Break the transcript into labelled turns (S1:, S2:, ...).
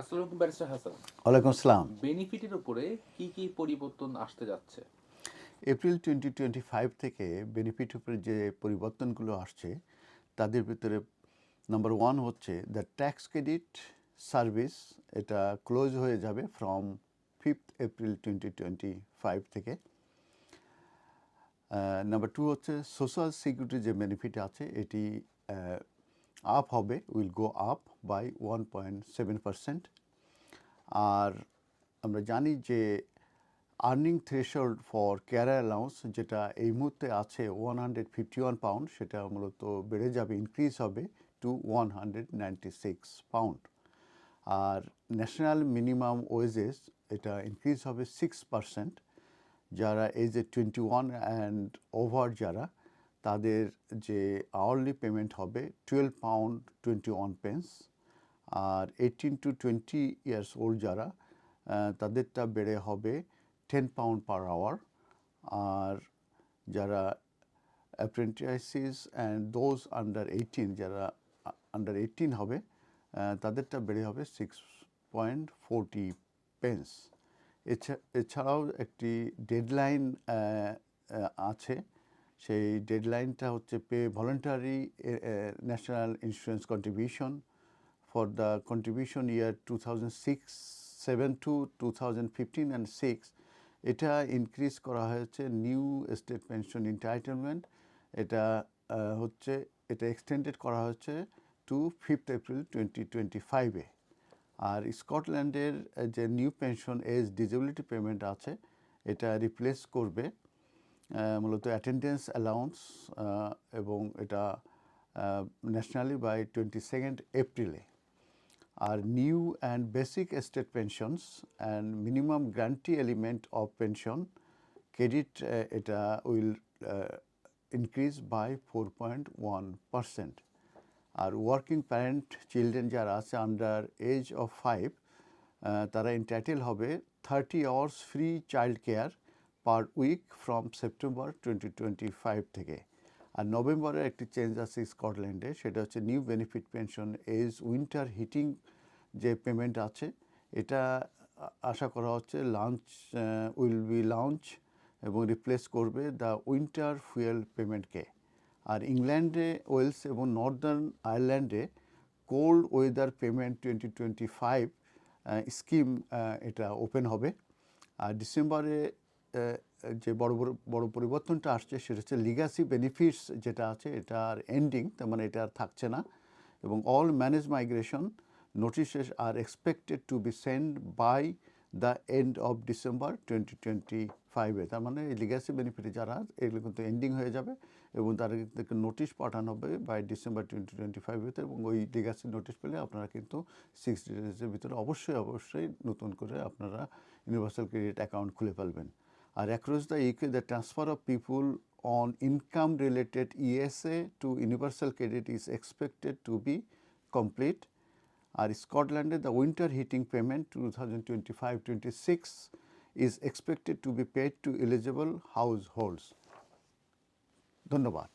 S1: আসসালামু ব্যারিস্টার হাসান।
S2: ওয়ালাইকুম আসসালাম।
S1: বেনিফিটের উপরে কি কি পরিবর্তন আসতে যাচ্ছে?
S2: এপ্রিল টোয়েন্টি টোয়েন্টি ফাইভ থেকে বেনিফিট উপরে যে পরিবর্তনগুলো আসছে তাদের ভিতরে নাম্বার ওয়ান হচ্ছে দ্য ট্যাক্স ক্রেডিট সার্ভিস এটা ক্লোজ হয়ে যাবে from fifth April twenty twenty five থেকে নাম্বার টু হচ্ছে সোশ্যাল সিকিউরিটি যে বেনিফিট আছে এটি আপ হবে will go up by one point seven percent আর আমরা জানি যে earning threshold for care allowance যেটা এই মুহূর্তে আছে one hundred fifty one pound সেটা মূলত বেড়ে যাবে ইনক্রিজ হবে to one hundred ninety six pound R national minimum wages এটা ইনক্রিজ হবে সিক্স পার্সেন্ট যারা এজে টোয়েন্টি ওয়ান অ্যান্ড ওভার যারা তাদের যে আওয়ারলি পেমেন্ট হবে twelve pound twenty one pence R eighteen to twenty years old যারা তাদেরটা বেড়ে হবে টেন পাউন্ড পার আওয়ার আর যারা apprentices and those under eighteen যারা আন্ডার এইটিন হবে তাদেরটা বেড়ে হবে সিক্স পয়েন্ট ফোরটি পেন্স এছাড়াও একটি ডেডলাইন আছে সেই ডেডলাইনটা হচ্ছে pay voluntary national insurance contribution for the contribution year 2006 7 to 2015 and 6 এটা ইনক্রিজ করা হয়েছে নিউ স্টেট পেনশন এন্টাইটেলমেন্ট এটা হচ্ছে, এটা এক্সটেন্ডেড করা হচ্ছে to fifth April twenty twenty ফাইভে আর স্কটল্যান্ডের যে new pension age disability payment আছে, এটা রিপ্লেস করবে। মূলত অ্যাটেন্ডেন্স অ্যালাউন্স এবং এটা ন্যাশনালি বাই টোয়েন্টি সেকেন্ড এপ্রিলে আর new and basic state pensions and minimum guarantee element of pension credit এটা will increase by four point one percent R working parent children যারা আছে আন্ডার এজ অফ ফাইভ তারা entitle হবে thirty hours free child care per week from September twenty twenty five থেকে। আর নভেম্বরে একটি change আছে স্কটল্যান্ডে সেটা হচ্ছে new benefit pension age winter heating যে পেমেন্ট আছে, এটা আশা করা হচ্ছে লাঞ্চ উইল বি লঞ্চ এবং রিপ্লেস করবে দ্য উইন্টার ফুয়েল পেমেন্টকে আর ইংল্যান্ডে ওয়েলস এবং নর্দার্ন আয়ারল্যান্ডে cold weather payment twenty twenty five scheme এটা ওপেন হবে। আর ডিসেম্বরে যে বড় বড় বড় পরিবর্তনটা আসছে সেটা হচ্ছে লিগাসি বেনিফিটস যেটা আছে, এটা আর এন্ডিং তার মানে এটা আর থাকছে না। এবং all manage migration notices are expected to be send by the end of December twenty twenty ফাইভে তার মানে এই লিগাসি বেনিফিটে যারা এগুলো কিন্তু এন্ডিং হয়ে যাবে এবং তাদেরকে নোটিশ পাঠানো হবে বাই ডিসেম্বর টোয়েন্টি টোয়েন্টি ফাইভেতে এবং ওই লিগাসি নোটিশ পেলে আপনারা কিন্তু সিক্স ডেজের ভিতরে অবশ্যই অবশ্যই নতুন করে আপনারা ইউনিভার্সাল ক্রেডিট অ্যাকাউন্ট খুলে ফেলবেন। আর across the UK the transfer of people on income related ESA to universal credit is expected to be complete আর স্কটল্যান্ডে the winter heating payment two thousand twenty five twenty six is expected to be paid to eligible households ধন্যবাদ।